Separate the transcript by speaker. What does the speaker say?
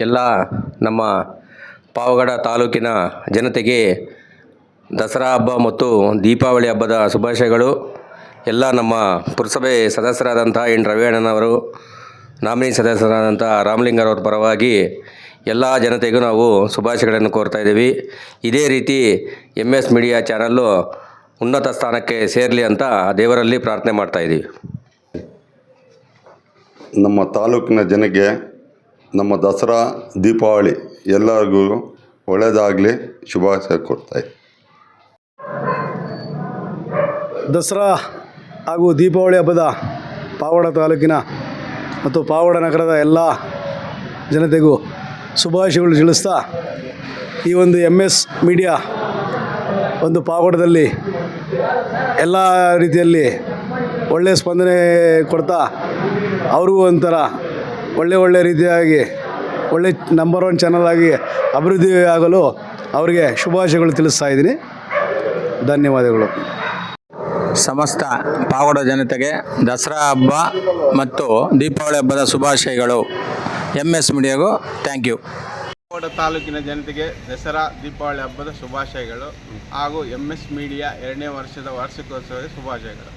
Speaker 1: ಎಲ್ಲ ನಮ್ಮ ಪಾವಗಡ ತಾಲೂಕಿನ ಜನತೆಗೆ ದಸರಾ ಹಬ್ಬ ಮತ್ತು ದೀಪಾವಳಿ ಹಬ್ಬದ ಶುಭಾಶಯಗಳು. ಎಲ್ಲ ನಮ್ಮ ಪುರಸಭೆ ಸದಸ್ಯರಾದಂಥ ಎನ್. ರವಿಯಣ್ಣನವರು, ನಾಮಿನಿ ಸದಸ್ಯರಾದಂಥ ರಾಮಲಿಂಗರವ್ರ ಪರವಾಗಿ ಎಲ್ಲ ಜನತೆಗೂ ನಾವು ಶುಭಾಶಯಗಳನ್ನು ಕೋರ್ತಾ ಇದ್ದೀವಿ. ಇದೇ ರೀತಿ ಎಂ ಎಸ್ ಮೀಡಿಯಾ ಚಾನಲ್ಲು ಉನ್ನತ ಸ್ಥಾನಕ್ಕೆ ಸೇರಲಿ ಅಂತ ದೇವರಲ್ಲಿ ಪ್ರಾರ್ಥನೆ ಮಾಡ್ತಾ ಇದ್ದೀವಿ.
Speaker 2: ನಮ್ಮ ತಾಲೂಕಿನ ಜನಕ್ಕೆ ನಮ್ಮ ದಸರಾ, ದೀಪಾವಳಿ ಎಲ್ಲರಿಗೂ ಒಳ್ಳೆಯದಾಗಲಿ ಶುಭಾಶಯ ಕೊಡ್ತಾಯಿ
Speaker 3: ದಸರಾ ಹಾಗೂ ದೀಪಾವಳಿ ಹಬ್ಬದ ಪಾವಡ ತಾಲೂಕಿನ ಮತ್ತು ಪಾವಡ ನಗರದ ಎಲ್ಲ ಜನತೆಗೂ ಶುಭಾಶಯಗಳು ತಿಳಿಸ್ತಾ ಈ ಒಂದು ಎಂ ಎಸ್ ಮೀಡಿಯಾ ಒಂದು ಪಾವಡದಲ್ಲಿ ಎಲ್ಲ ರೀತಿಯಲ್ಲಿ ಒಳ್ಳೆಯ ಸ್ಪಂದನೆ ಕೊಡ್ತಾ ಅವ್ರಿಗೂ ಒಂಥರ ಒಳ್ಳೆ ಒಳ್ಳೆ ರೀತಿಯಾಗಿ ಒಳ್ಳೆ ನಂಬರ್ ಒನ್ ಚಾನಲ್ ಆಗಿ ಅಭಿವೃದ್ಧಿ ಆಗಲು ಅವರಿಗೆ ಶುಭಾಶಯಗಳು ತಿಳಿಸ್ತಾ ಇದ್ದೀನಿ. ಧನ್ಯವಾದಗಳು.
Speaker 4: ಸಮಸ್ತ ಪಾವಡ ಜನತೆಗೆ ದಸರಾ ಹಬ್ಬ ಮತ್ತು ದೀಪಾವಳಿ ಹಬ್ಬದ ಶುಭಾಶಯಗಳು. ಎಂ ಎಸ್ ಮೀಡಿಯಾಗೂ ಥ್ಯಾಂಕ್ ಯು
Speaker 5: ಪಾವಡ ತಾಲೂಕಿನ ಜನತೆಗೆ ದಸರಾ ದೀಪಾವಳಿ ಹಬ್ಬದ ಶುಭಾಶಯಗಳು ಹಾಗೂ ಎಂ ಎಸ್ ಮೀಡಿಯಾ ಎರಡನೇ ವರ್ಷದ ವಾರ್ಷಿಕೋತ್ಸವದ ಶುಭಾಶಯಗಳು.